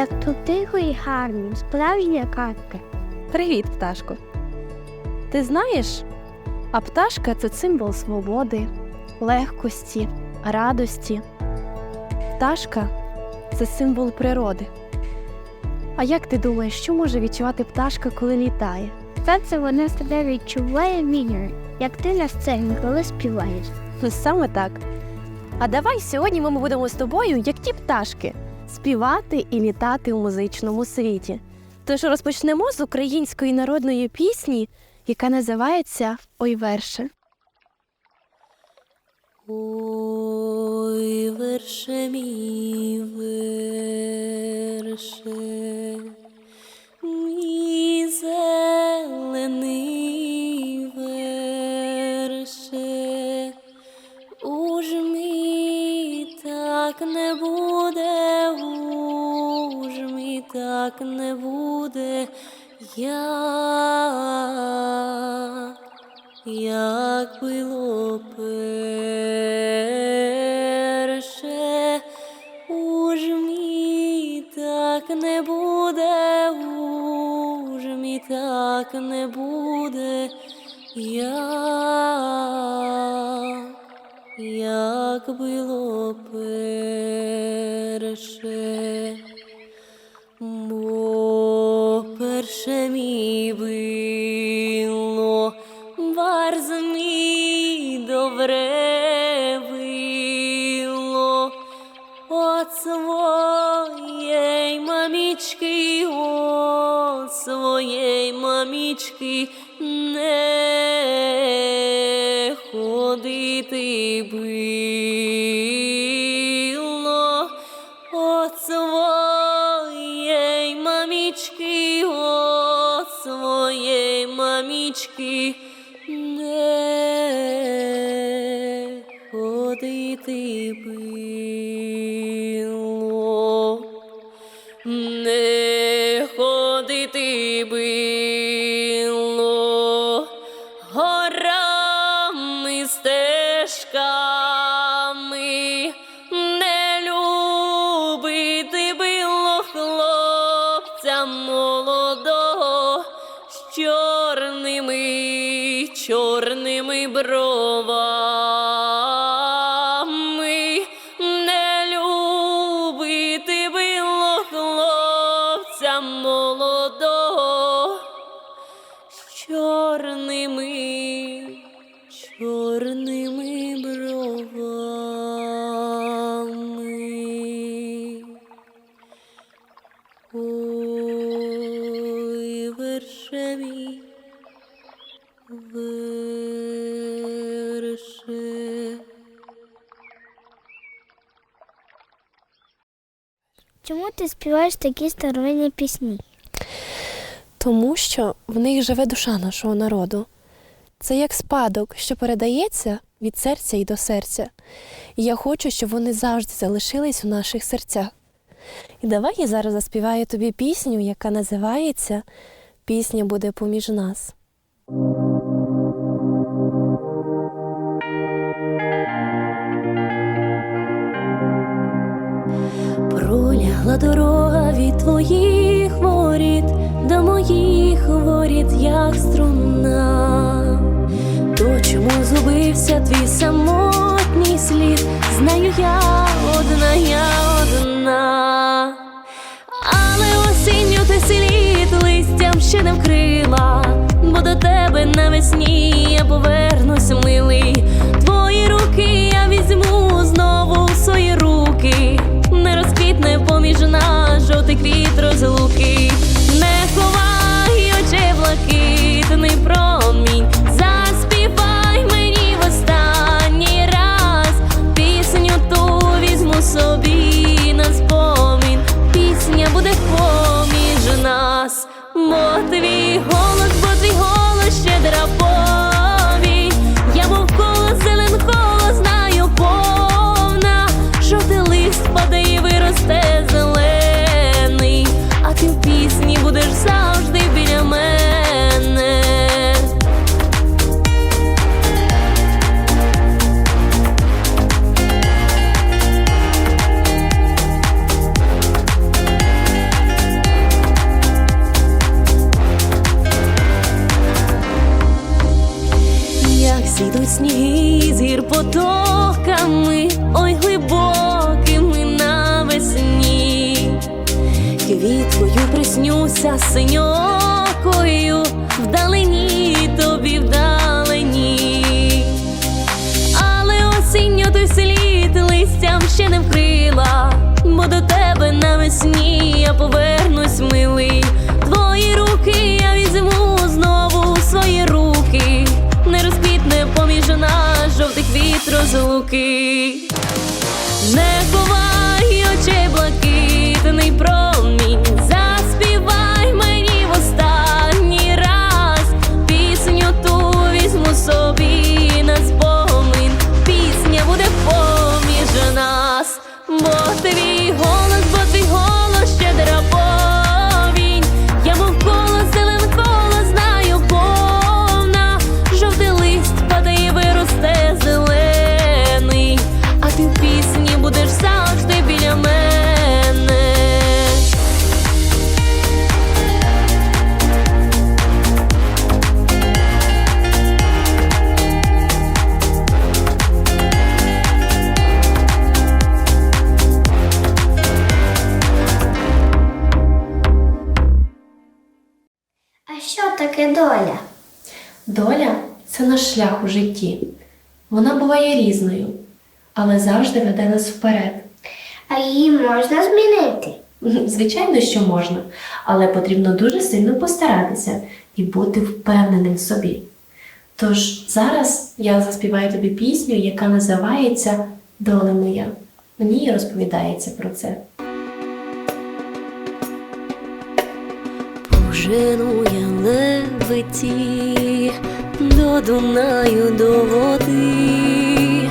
Як тут тихо і гарно, справжня казка. Привіт, пташко. Ти знаєш, а пташка це символ свободи, легкості, радості. Пташка це символ природи. А як ти думаєш, що може відчувати пташка, коли літає? Це вона себе відчуває вільно, як ти на сцені, коли співаєш. Саме так. А давай сьогодні ми будемо з тобою, як ті пташки, співати і літати у музичному світі. Тож розпочнемо з української народної пісні, яка називається Ой верше. Ой, верше мій перше. Бо перше мій варз мій добре било, от своєї мамічки, от своєї мамічки не ходити било, Чому ти співаєш такі старовинні пісні? Тому що в них живе душа нашого народу. Це як спадок, що передається від серця і до серця. І я хочу, щоб вони завжди залишились у наших серцях. І давай я зараз заспіваю тобі пісню, яка називається Пісня буде поміж нас. Дорога від твоїх воріт до моїх воріт, як струна. То чому згубився твій самотній слід? Знаю я одна, я одна. Але осінню ти слід листям ще не вкрила, бо до тебе навесні я повернусь, милий. Твої руки я візьму знову в свої руки, поміж нас жовтий квіт розлуки, не ховай очей блакитний розлуки. Не ховай очей блакитний таке доля? Доля це наш шлях у житті. Вона буває різною, але завжди веде нас вперед. А її можна змінити? Звичайно, що можна, але потрібно дуже сильно постаратися і бути впевненим в собі. Тож зараз я заспіваю тобі пісню, яка називається Доля моя. В ній розповідається про це. Пожену я лебеді до Дунаю до води.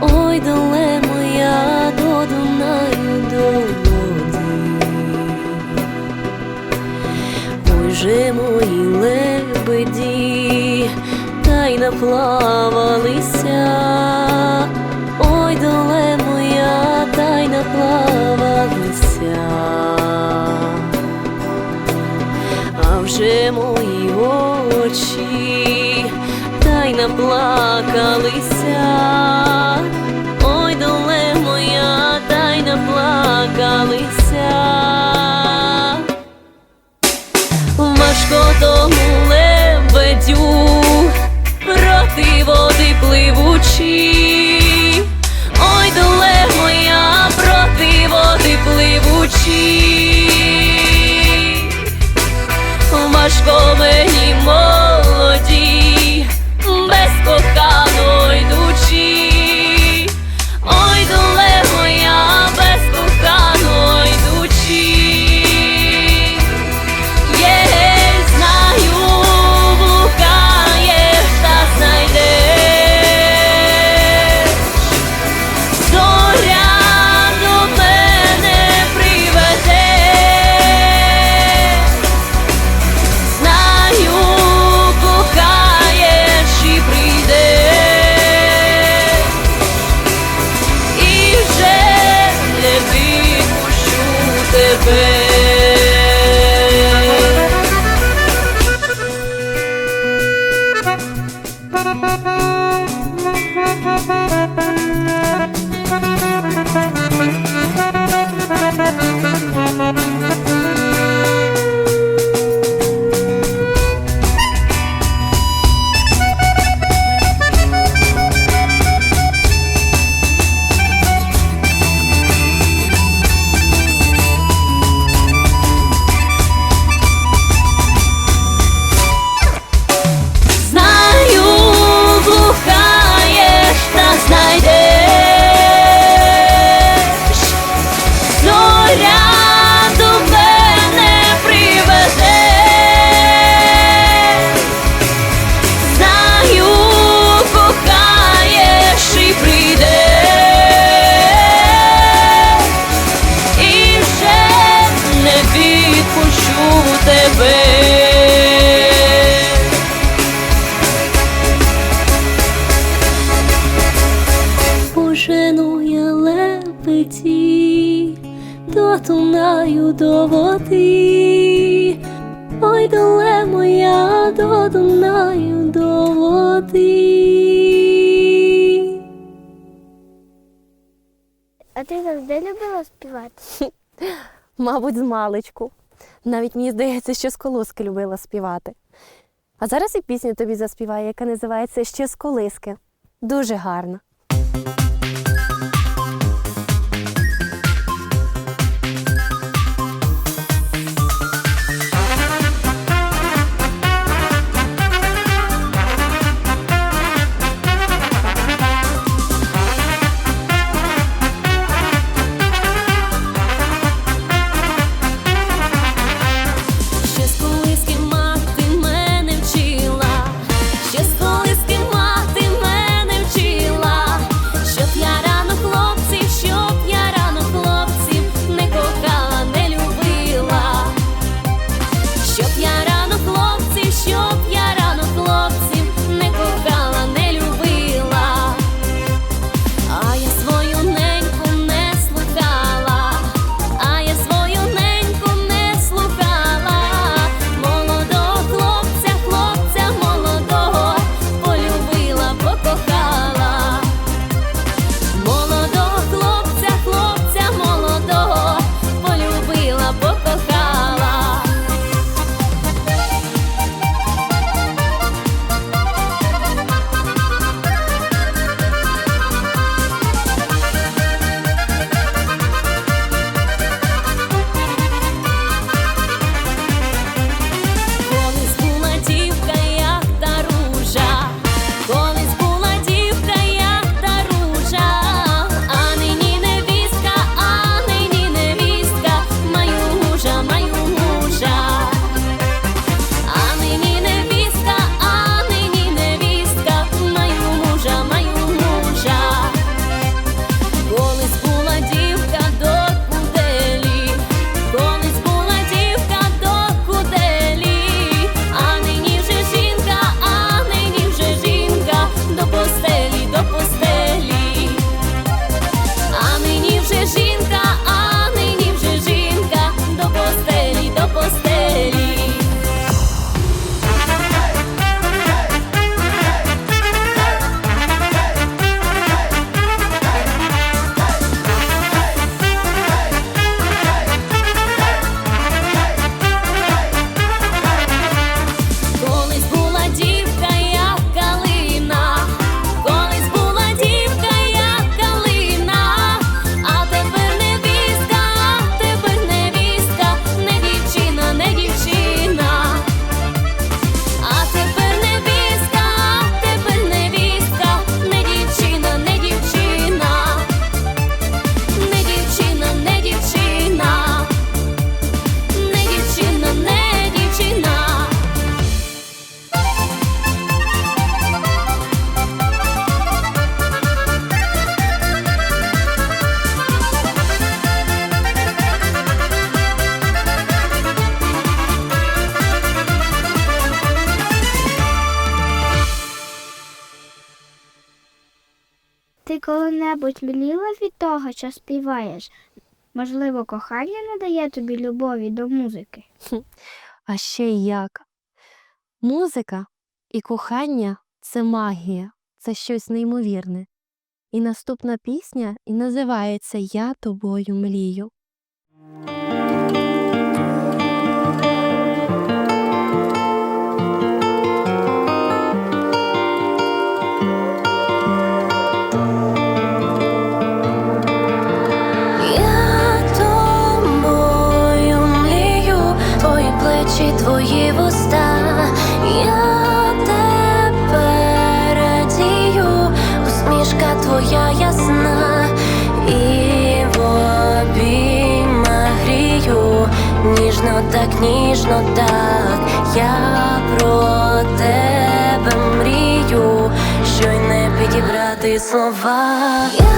Ой, доле моя до Дунаю до води. Ой же мої лебеді, та й наплавалися. Ой, доле моя, та й наплавалися. Вже мої очі та й наплакалися. Ой, доле моя, та й наплакалися. Важко тому лебедю проти води пливучи. Ой, доле моя проти води пливучи. Важко мені мабуть, з маличку. Навіть мені здається, що з колоски любила співати. А зараз і пісню тобі заспіває, яка називається Ще з колиски. Дуже гарна. потьміліла від того, що співаєш. Можливо, кохання надає тобі любові до музики. А ще як. Музика і кохання це магія, це щось неймовірне. І наступна пісня і називається Я тобою млію. ніжно так, я про тебе мрію, що й не підібрати слова. Я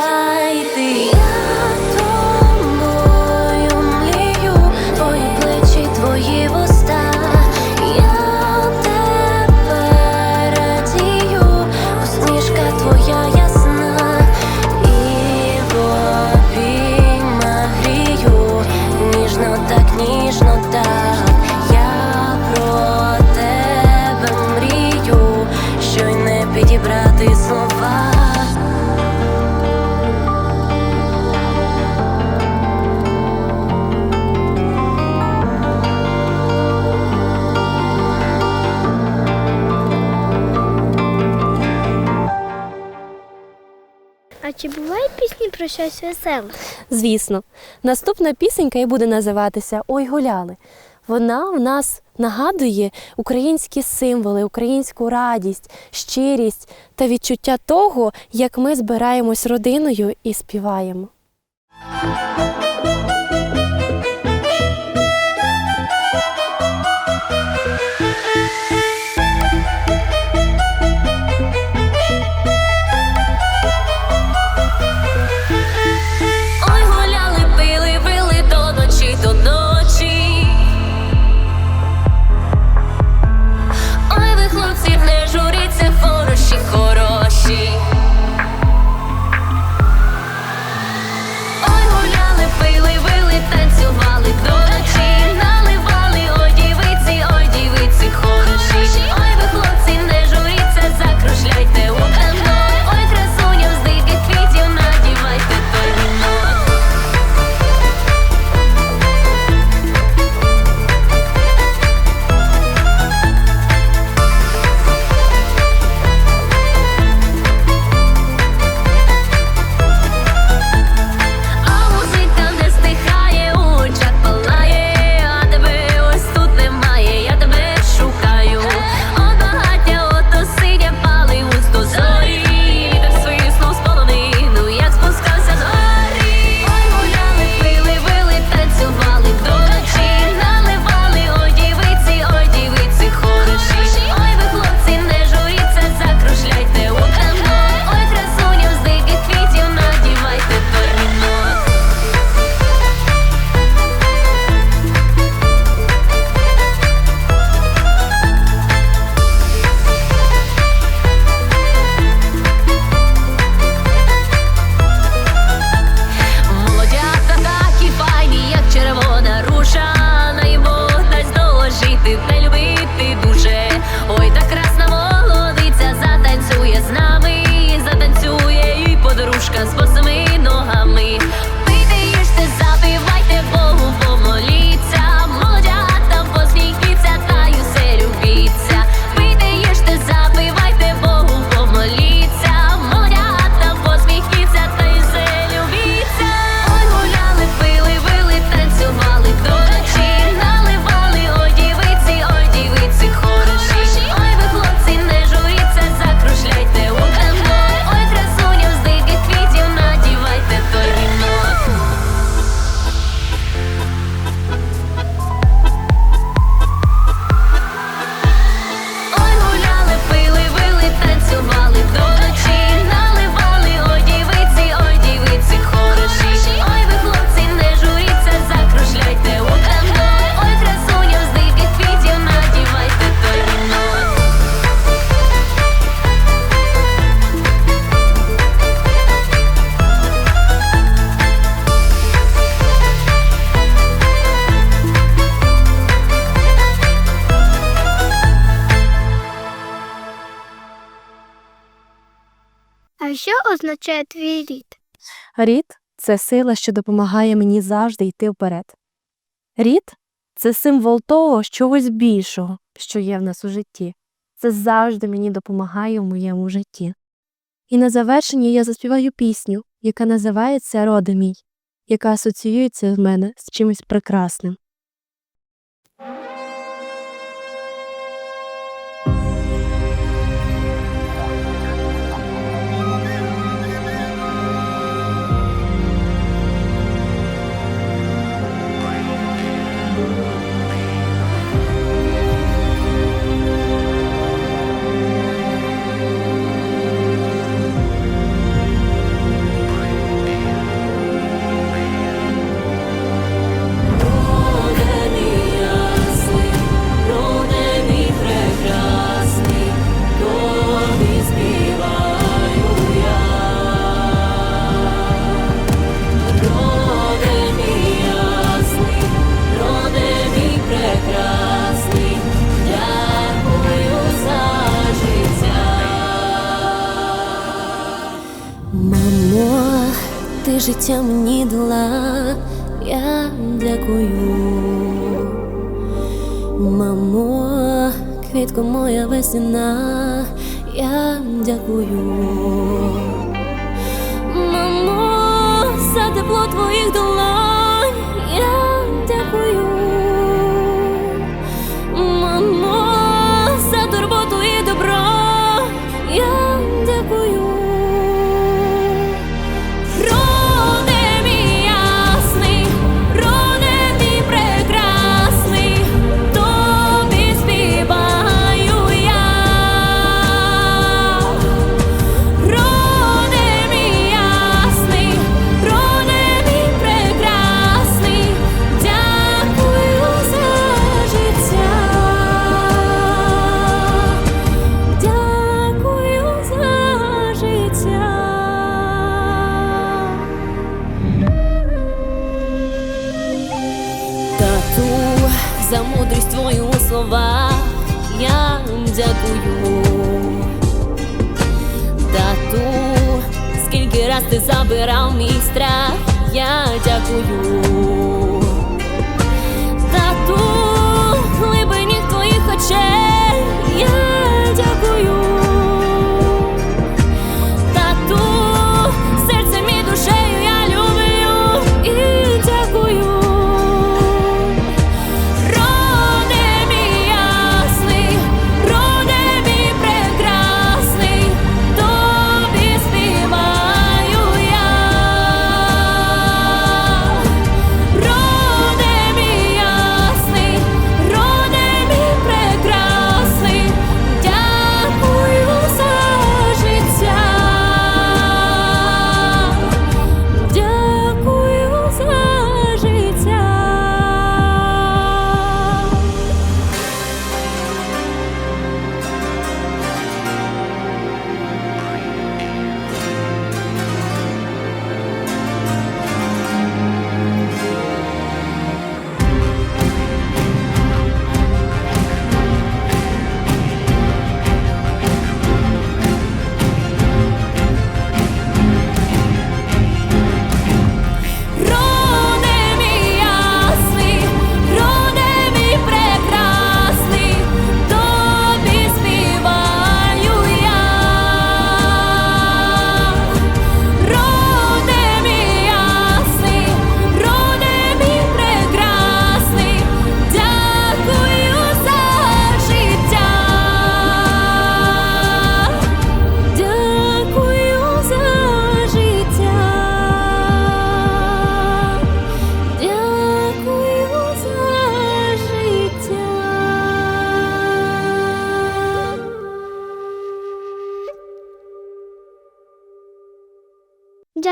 Yeah. пісні про щось веселе. Звісно, наступна пісенька і буде називатися Ой гуляли. Вона в нас нагадує українські символи, українську радість, щирість та відчуття того, як ми збираємось родиною і співаємо. Що означає твій рід? Рід це сила, що допомагає мені завжди йти вперед. Рід це символ того чогось більшого, що є в нас у житті. Це завжди мені допомагає в моєму житті. І на завершення я заспіваю пісню, яка називається Роди мій, яка асоціюється в мене з чимось прекрасним. Дякую. Тату, скільки раз ти забирав мій страх, я дякую.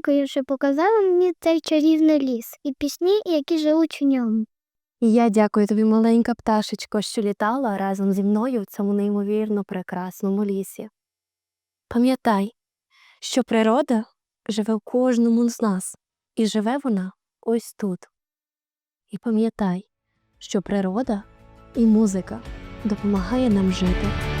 Дякую, що показали мені цей чарівний ліс і пісні, які живуть в ньому. І я дякую тобі, маленька пташечко, що літала разом зі мною в цьому неймовірно прекрасному лісі. Пам'ятай, що природа живе в кожному з нас, і живе вона ось тут. І пам'ятай, що природа і музика допомагає нам жити.